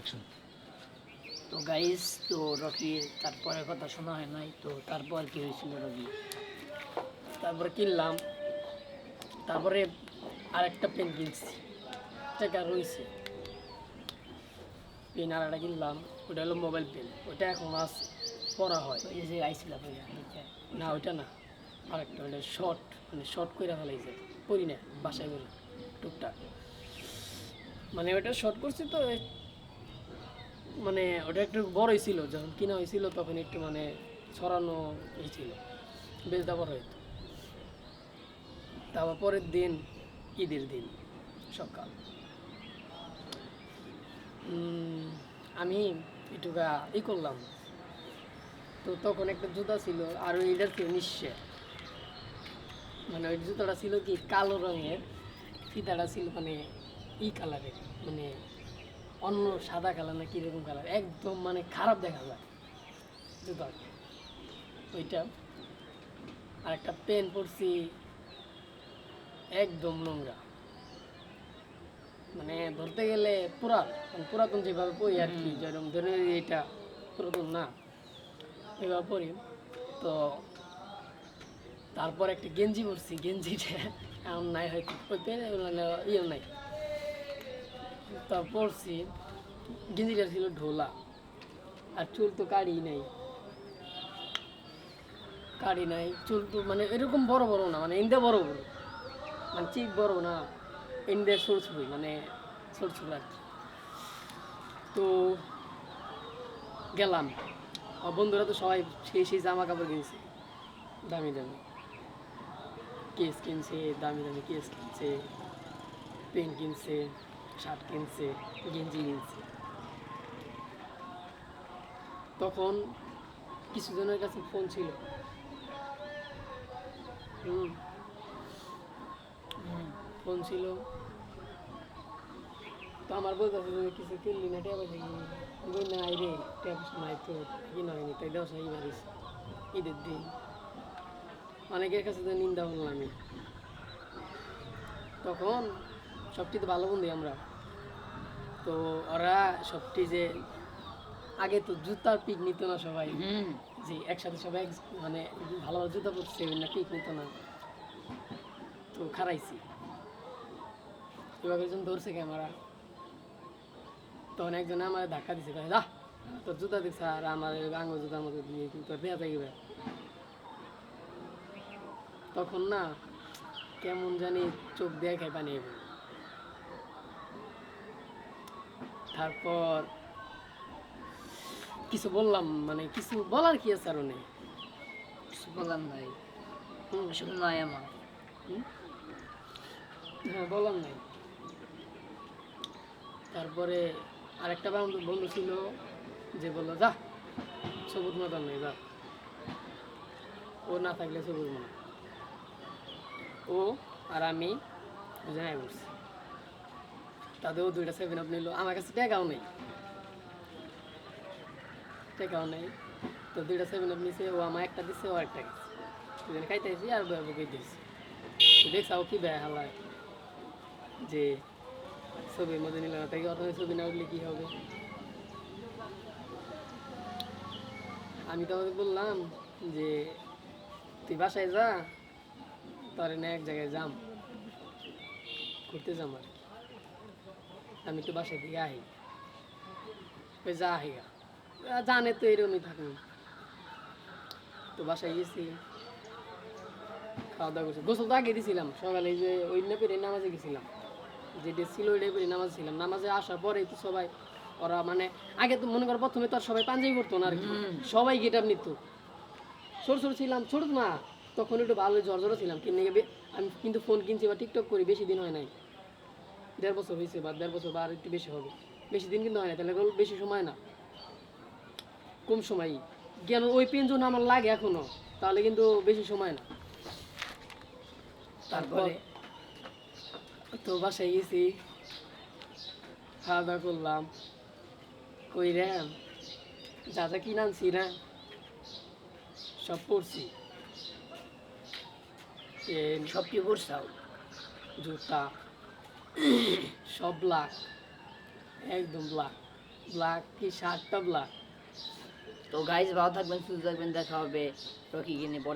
Action তো guys তো রকির তারপরে কথা শোনা হয় নাই, তো তারপর কি হয়েছিল রকি? তারপরে কিনলাম, তারপরে আরেকটা পেন কিনছি টাকা রয়েছে পেন আর একটা কিনলাম ওটা হলো মোবাইল পেন ওটা এখন আছে পড়া হয়। এই যে আইছিল না, ওইটা না, আরেকটা ওটা শর্ট মানে শর্ট করে ফেলাইছে পড়ি না বাসায় বলে টুকটাক। মানে ওটা শর্ট করছি তো মানে ওটা একটু বড়ই ছিল, যখন কিনা হয়েছিল তখন একটু মানে ছড়ানো হয়েছিল, বেশ দাবার হয়তো তারপর পরের দিন, ঈদের দিন, সকাল। আমি একটুকা ই করলাম। তো তখন একটা জুতা ছিল, আর ওই এটার থেকে নিশ্চয় মানে ওই জুতাটা ছিল কি, কালো রঙের, ফিতাটা ছিল মানে ই কালারের মানে অন্য সাদা কালার না কীরকম কালার একদম মানে খারাপ দেখা যায়। জুতা। ওইটা। আর একটা পেন পরছি। একদম নোংরা। মানে ধরতে গেলে পুরান মানে পুরাতন যেভাবে পড়ি আর কি যেরকম ধরে এটা পুরাতন না এবার পরি। তো তারপর একটা গেঞ্জি পরছি। গেঞ্জিটা এমন নাই হয়তো ইয়ে নাই। তা পরছি গেঞ্জিটা ছিল ঢোলা, আর চুল তো কাড়ি নাই। কাড়ি নাই, চুল তো মানে এরকম বড় বড় না মানে ইন্দা বড় বড়। মানে চিক বড় না, ইন্দা ছোট মানে ছোট আর কি। তো গেলাম। বন্ধুরা তো সবাই সেই সেই জামা কাপড় কিনছে, দামি দামি। কেস কিনছে, দামি দামি কেস কিনছে, পেন কিনছে। শার্ট কিনছে। গেঞ্জি কিনছে। তখন কিছু জনের কাছে ফোন ছিল। ফোন ছিল। তো আমার বলতে কিছু কিনলি না আমি বলি, নাই রে পয়সা নাই তো কি নয়নি তাই দশ মারিস ঈদের দিন। অনেকের কাছে তো নিন্দা আমি। তখন সবচেয়ে ভালো বন্ধু আমরা। তো ওরা সবটি যে আগে তো জুতার পিক নিত না সবাই। যে একসাথে সবাই মানে ভালো ভালো জুতা পরছে না পিক নিত না। তো খারাইছি এবার একজন ধরছে ক্যামেরা। তখন একজন আমার ধাক্কা দিছে যা তোর জুতা দেখছে আর আমার আঙুল জুতার মধ্যে দিয়ে তোর দেয়া থাকবে তখন না কেমন জানি চোখ দিয়ে খাই পানি তারপর কিছু বললাম মানে কিছু বলার কি আছে আরও নেই কিছু বললাম নাই। শুধু নয় আমার। হ্যাঁ বললাম নাই। তারপরে আরেকটা বন্ধু বন্ধু ছিল যে বলল যা সবুজ মতন নেই যা। ও না থাকলে সবুজ মনে ও আর আমি দুজনে করছি তাদেরও দুইটা সেভেন আপ নিল। আমার কাছে টাকাও নেই। টাকাও নেই। তো দুইটা সেভেন আপ নিছে, ও আমার একটা দিছে, ও একটা গেছে দুজনে খাইতেছি আর বয়ে বকে দিয়েছি। তো দেখছাও কি ব্যয় হালায় যে ছবির মধ্যে নিলাম তাকে অথবা ছবি না উঠলে কি হবে? আমি তোমাকে বললাম যে, তুই বাসায় যা, তোর এক জায়গায় যাম। ঘুরতে যাম আর। আমি তো বাসায় দিকে আহি। ওই যা আহিগা জানে তো এরকমই থাকুন তো বাসায় গেছি। খাওয়া দাওয়া করছি। গোসল তো আগে দিয়েছিলাম সকালে যে ওই নেপেরে নামাজে গেছিলাম। যেটা ছিল ওই নেপেরে নামাজে ছিলাম। নামাজে আসার পরে তো সবাই ওরা মানে আগে তো মনে করো প্রথমে তো আর সবাই পাঞ্জাবি পরতো না আর কি। সবাই গেটাপ নিত। ছোট ছোট ছিলাম। ছোট না। তখন একটু ভালো জ্বর জ্বর ছিলাম কিনে আমি কিন্তু ফোন কিনছি বা টিকটক করি বেশি দিন হয় নাই। দেড় বছর হয়েছে বা দেড় বছর বা আর একটু বেশি হবে। বেশি দিন কিন্তু হয় না তাহলে বেশি সময় না। কম সময়ই কেন ওই পেন যখন আমার লাগে এখনও তাহলে কিন্তু বেশি সময় না। তারপরে তো বাসায় গেছি খাওয়া দাওয়া করলাম। কই রে যা যা কিনে আনছি না সব পড়ছি সব কি করছাও জুতা। সব ব্লাক একদম ব্লাক ব্লাক কি সাতটা ব্লাক তো গাইজ ভালো থাকবেন, সুস্থ থাকবেন, দেখা হবে রকি কিনে পরে